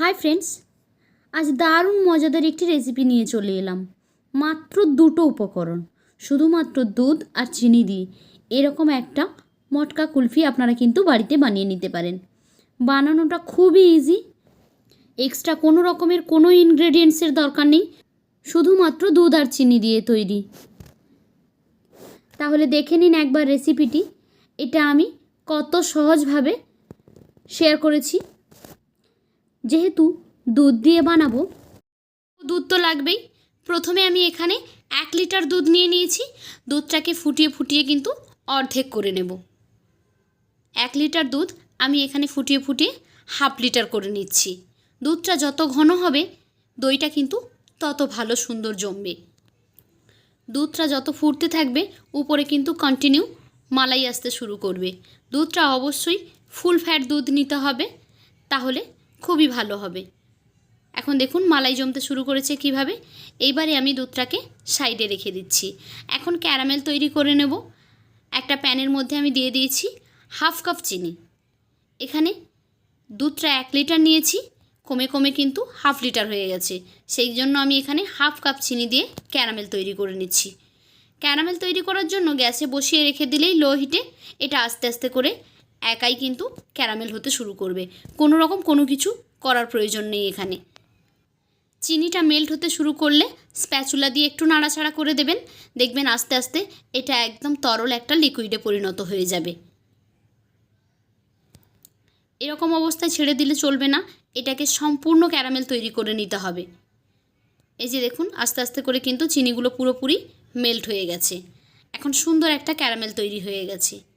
Hi friends আজ দারুণ মজাদার একটি রেসিপি নিয়ে চলে এলাম। মাত্র দুটো উপকরণ, শুধুমাত্র দুধ আর চিনি দিয়ে। এরকম একটা মটকা কুলফি আপনারা কিন্তু বাড়িতে বানিয়ে নিতে পারেন। বানানোটা খুবই ইজি এক্সট্রা কোনো রকমের কোনো ইনগ্রেডিয়েন্টসের দরকার নেই। শুধুমাত্র দুধ আর চিনি দিয়ে তৈরি। তাহলে দেখে নিন একবার রেসিপিটি এটা আমি কত সহজভাবে শেয়ার করেছি। যেহেতু দুধ দিয়ে বানাবো, দুধ তো লাগবেই। প্রথমে আমি এখানে এক লিটার দুধ নিয়ে নিয়েছি। দুধটাকে ফুটিয়ে ফুটিয়ে কিন্তু অর্ধেক করে নেব। এক লিটার দুধ আমি এখানে ফুটিয়ে ফুটিয়ে হাফ লিটার করে নিচ্ছি। দুধটা যত ঘন হবে, দইটা কিন্তু তত ভালো সুন্দর জমবে। দুধটা যত ফুটতে থাকবে, উপরে কিন্তু কন্টিনিউ মালাই আসতে শুরু করবে। দুধটা অবশ্যই ফুল ফ্যাট দুধ নিতে হবে। তাহলে খুবই ভালো হবে। এখন দেখুন, মালাই জমতে শুরু করেছে কীভাবে? এইবারে আমি দুধটাকে সাইডে রেখে দিচ্ছি। এখন ক্যারামেল তৈরি করে নেব। একটা প্যানের মধ্যে আমি দিয়ে দিয়েছি হাফ কাপ চিনি। এখানে দুধটা এক লিটার নিয়েছি। কমে কমে কিন্তু হাফ লিটার হয়ে গেছে। সেই জন্য আমি এখানে হাফ কাপ চিনি দিয়ে ক্যারামেল তৈরি করে নিচ্ছি। ক্যারামেল তৈরি করার জন্য গ্যাসে বসিয়ে রেখে দিলেই লো হিটে এটা আস্তে আস্তে করে একাই কিন্তু ক্যারামেল হতে শুরু করবে। কোনো রকম কোনো কিছু করার প্রয়োজন নেই এখানে। চিনিটা মেল্ট হতে শুরু করলে স্প্যাচুলা দিয়ে একটু নাড়াচাড়া করে দেবেন। দেখবেন আস্তে আস্তে এটা একদম তরল একটা লিকুইডে পরিণত হয়ে যাবে। এরকম অবস্থায় ছেড়ে দিলে চলবে না। এটাকে সম্পূর্ণ ক্যারামেল তৈরি করে নিতে হবে। এই যে দেখুন, আস্তে আস্তে করে কিন্তু চিনিগুলো পুরোপুরি মেল্ট হয়ে গেছে। এখন সুন্দর একটা ক্যারামেল তৈরি হয়ে গেছে।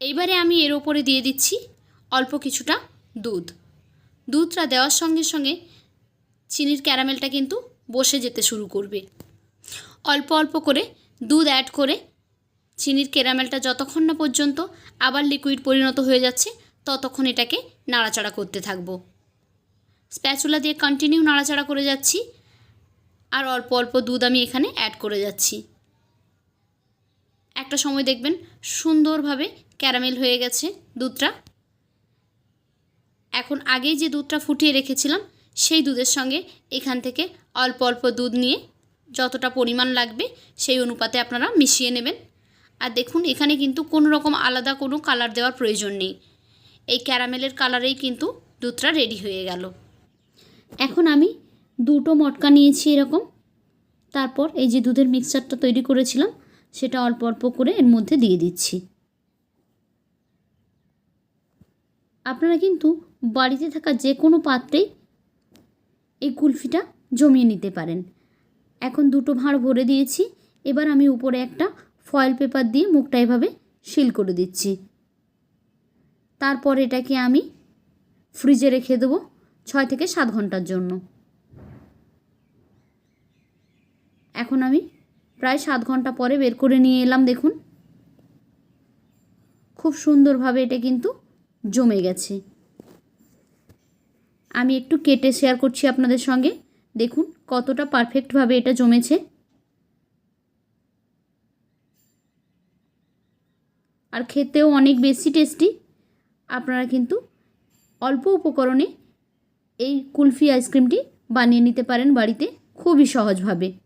এইবারে আমি এর ওপরে দিয়ে দিচ্ছি অল্প কিছুটা দুধ। দুধটা দেওয়ার সঙ্গে সঙ্গে চিনির ক্যারামেলটা কিন্তু বসে যেতে শুরু করবে। অল্প অল্প করে দুধ অ্যাড করে চিনির ক্যারামেলটা যতক্ষণ না পর্যন্ত আবার লিকুইড পরিণত হয়ে যাচ্ছে, ততক্ষণ এটাকে নাড়াচাড়া করতে থাকব। স্প্যাচুলা দিয়ে কন্টিনিউ নাড়াচাড়া করে যাচ্ছি। আর অল্প অল্প দুধ আমি এখানে অ্যাড করে যাচ্ছি। একটা সময় দেখবেন সুন্দরভাবে ক্যারামেল হয়ে গেছে দুধটা। এখন আগেই যে দুধটা ফুটিয়ে রেখেছিলাম, সেই দুধের সঙ্গে এখান থেকে অল্প অল্প দুধ নিয়ে যতটা পরিমাণ লাগবে সেই অনুপাতে আপনারা মিশিয়ে নেবেন। আর দেখুন, এখানে কিন্তু কোনো রকম আলাদা কোনো কালার দেওয়ার প্রয়োজন নেই। এই ক্যারামেলের কালারেই কিন্তু দুধটা রেডি হয়ে গেল। এখন আমি দুটো মটকা নিয়েছি এরকম। তারপর এই যে দুধের মিক্সচারটা তৈরি করেছিলাম সেটা অল্প অল্প করে এর মধ্যে দিয়ে দিচ্ছি। আপনারা কিন্তু বাড়িতে থাকা যে কোনো পাত্রেই এই কুলফিটা জমিয়ে নিতে পারেন। এখন দুটো ভাঁড় ভরে দিয়েছি, এবার আমি উপরে একটা ফয়েল পেপার দিয়ে মুখটা এভাবে সিল করে দিচ্ছি। তারপর এটাকে আমি ফ্রিজে রেখে দেবো ছয় থেকে সাত ঘণ্টার জন্য। এখন আমি প্রায় সাত ঘণ্টা পরে বের করে নিয়ে এলাম, দেখুন। খুব সুন্দরভাবে এটা কিন্তু জমে গেছে। আমি একটু কেটে শেয়ার করছি আপনাদের সঙ্গে। দেখুন কতটা পারফেক্টভাবে এটা জমেছে। আর খেতেও অনেক বেশি টেস্টি আপনারা কিন্তু অল্প উপকরণে এই কুলফি আইসক্রিমটি বানিয়ে নিতে পারেন বাড়িতে। খুবই সহজভাবে।